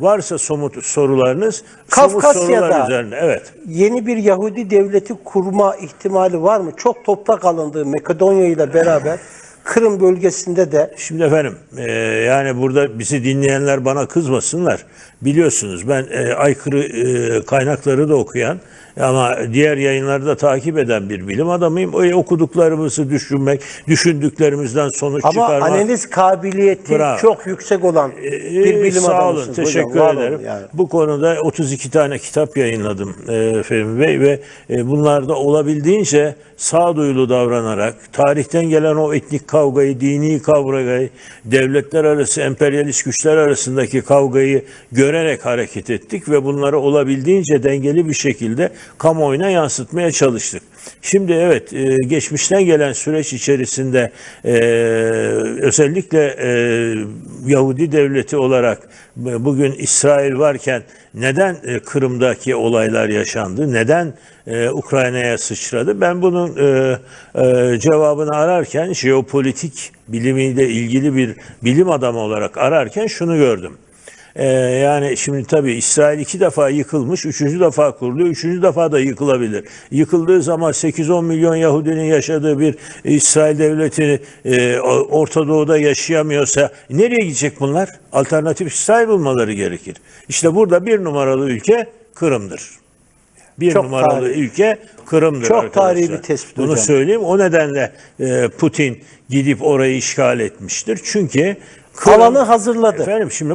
Varsa somut sorularınız somut Kafkasya'da- sorular üzerine. Evet. Yeni bir Yahudi devleti kurma ihtimali var mı? Çok toprak alındığı Makedonya ile beraber Kırım bölgesinde de Şimdi efendim e, yani burada bizi dinleyenler bana kızmasınlar. Biliyorsunuz ben e, aykırı e, kaynakları da okuyan ama diğer yayınları da takip eden bir bilim adamıyım. O okuduklarımızı düşünmek, düşündüklerimizden sonuç ama çıkarmak. analiz kabiliyeti Bravo. çok yüksek olan bir Ee, bilim Sağ olun, adamısınız hocam. teşekkür Var olun ederim. yani. Bu konuda 32 tane kitap yayınladım e, Fehmi Bey ve e, bunlarda olabildiğince sağduyulu davranarak tarihten gelen o etnik kavgayı, dini kavgayı, devletler arası, emperyalist güçler arasındaki kavgayı görerek hareket ettik ve bunları olabildiğince dengeli bir şekilde kamuoyuna yansıtmaya çalıştık. Şimdi evet e, geçmişten gelen süreç içerisinde e, özellikle e, Yahudi devleti olarak e, bugün İsrail varken neden e, Kırım'daki olaylar yaşandı? Neden e, Ukrayna'ya sıçradı? Ben bunun e, e, cevabını ararken jeopolitik bilimiyle ilgili bir bilim adamı olarak ararken şunu gördüm. Ee, yani şimdi tabii İsrail iki defa yıkılmış, üçüncü defa kuruluyor, üçüncü defa da yıkılabilir. Yıkıldığı zaman 8-10 milyon Yahudinin yaşadığı bir İsrail devleti e, Orta Doğu'da yaşayamıyorsa nereye gidecek bunlar? Alternatif İsrail bulmaları gerekir. İşte burada bir numaralı ülke Kırım'dır. Bir Çok numaralı tarihi. ülke Kırım'dır Çok arkadaşlar. tarihi bir tespit Bunu hocam. söyleyeyim. O nedenle e, Putin gidip orayı işgal etmiştir. Çünkü Kırım- Alanı hazırladı. Efendim şimdi